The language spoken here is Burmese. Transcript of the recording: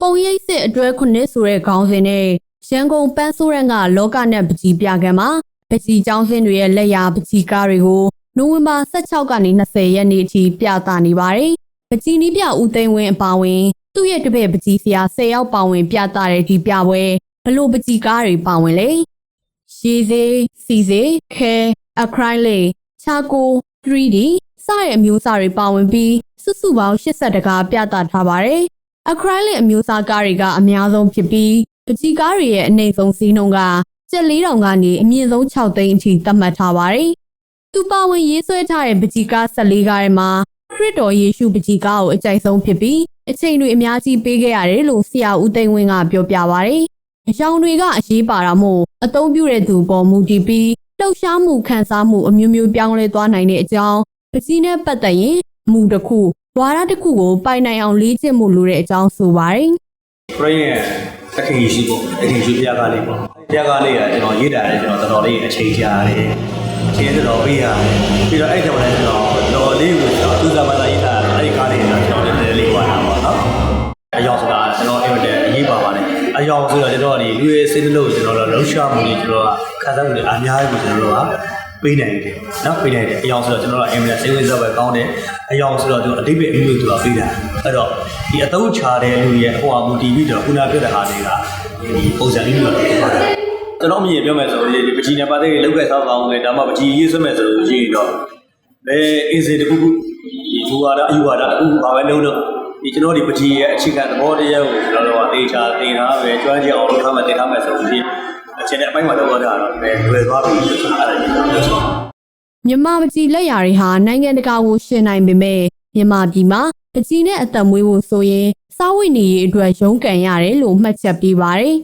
ပုံရိပ်စစ်အတွဲခုနှစ်ဆိုတဲ့ခေါင်းစဉ်နဲ့ရန်ကုန်ပန်းဆိုးရန်ကလောကနဲ့ပကြီးပြကံမှာပကြီးကျောင်းစင်းတွေရဲ့လက်ရာပကြီးကားတွေကိုနိုဝင်ဘာ16ကနေ20ရက်နေ့အထိပြသနေပါတယ်။ပကြီးနီးပြဦးသိန်းဝင်းအပါအဝင် သူ့ရဲ့တပည့်ပကြီးဆရာ10ယောက်ပါဝင် ပြသတဲ့ဒီပြပွဲဘလို့ပကြီးကားတွေပါဝင်လဲ။ရေစေးစီစေးခဲအခရိုင်လေးချာကို 3D စတဲ့အမျိုးအစားတွေပါဝင်ပြီးစုစုပေါင်း80တကားပြသထားပါတယ်။ acrylic အမျိုးအစားကားတွေကအများဆုံးဖြစ်ပြီးပကြီးကားတွေရဲ့အနှိမ့်ဆုံးစီးနှုန်းကကျက်4000ကနေအမြင့်ဆုံး6သိန်းအထိသတ်မှတ်ထားပါတယ်။သူပါဝင်ရေးဆွဲထားတဲ့ပကြီးကား14ကားထဲမှာခရစ်တော်ယေရှုပကြီးကားကိုအကြိုက်ဆုံးဖြစ်ပြီးအချိန်တွေအများကြီးပေးခဲ့ရတယ်လို့ဆရာဦးသိန်းဝင်းကပြောပြပါဗျ။အယောင်တွေကအရေးပါတာမို့အသုံးပြုတဲ့သူပေါ်မူတည်ပြီးလှုပ်ရှားမှုခံစားမှုအမျိုးမျိုးပြောင်းလဲသွားနိုင်တဲ့အကြောင်းပကြီးနဲ့ပတ်သက်ရင်မူတစ်ခု ဝါဒတစ်ခုကိုပိုင်နိုင်အောင်လေ့ကျင့်မှုလိုတဲ့အကြောင်းဆိုပါတယ်ပရိရဲ့တခင်ရှိပေါ့တခင်ရှိပြားကားလေးပေါ့ပြားကားလေးကကျွန်တော်ရေးတာလေကျွန်တော်တော်တော်လေးအချိန်ကြာတယ်အချိန်တော်တော်ပေးရတယ်ပြီးတော့အဲ့ဒီမှာလည်းကျွန်တော်တော်လေးကိုကျွန်တော်သူစားမသာရေးတာအဲ့ဒီကားလေးကကျွန်တော်လည်းနည်းနည်းလေးဟောတာပေါ့နော်အယောင်ဆိုတာကျွန်တော်အဲ့လိုတဲ့အရေးပါပါတယ်အယောင်ဆိုတော့ကျွန်တော်ဒီလူရဲ့စိတ်နှလုံးကိုကျွန်တော်တို့လှုပ်ရှားမှုတွေကျွန်တော်ကခံစားမှုတွေအများကြီးကိုကျွန်တော်တို့က ပေးနိုင်တယ်နော်ပေးနိုင်တယ်အယောင်ဆိုတော့ကျွန်တော်တို့အင်မတန်စိတ်ဝင်စားပဲကောင်းတယ်အယောင်ဆိုတော့သူအတိတ်ပဲအမျိုးသူကပေးတာအဲ့တော့ဒီအတုံးချတဲ့လူရဲ့ဟိုဟာမူတည်ပြီးတော့ခုနပြောတဲ့ဟာတွေကဒီပုံစံလေးမျိုးတော့ဖြစ်ပါတယ်ကျွန်တော်မြင်ပြောမယ်ဆိုရင်ဒီပကြီးနဲ့ပတ်သက်ပြီးလောက်ကဆောက်ကောင်းတယ်ဒါမှပကြီးရေးဆွဲမယ်ဆိုလို့ရှိရင်တော့ဘယ်အင်းစေတခုခုဒီဘူဝါဒအယူဝါဒအခုဘာပဲလုံးတော့ဒီကျွန်တော်ဒီပကြီးရဲ့အခြေခံသဘောတရားကိုကျွန်တော်တို့ကသေချာသင်ထားပဲကျွမ်းကျင်အောင်လုပ်ထားမှသင်ထားမှဆိုလို့ရှိရင် အခြေအနေအပိုင်းမှာတော့တာတော့ပဲလွယ်သွားပြီဆိုတာအဲ့ဒါကြီးတော့ပြောချင်တယ်။မြန်မာပကြီးလက်ရာတွေဟာနိုင်ငံတကာကိုရှင်နိုင်ပေမဲ့မြန်မာပြည်မှာပကြီးနဲ့အသက်မွေးဖို့ဆိုရင်စားဝတ်နေရေးအတွက်ရုန်းကန်ရတယ်လို့မှတ်ချက်ပေးပါတယ်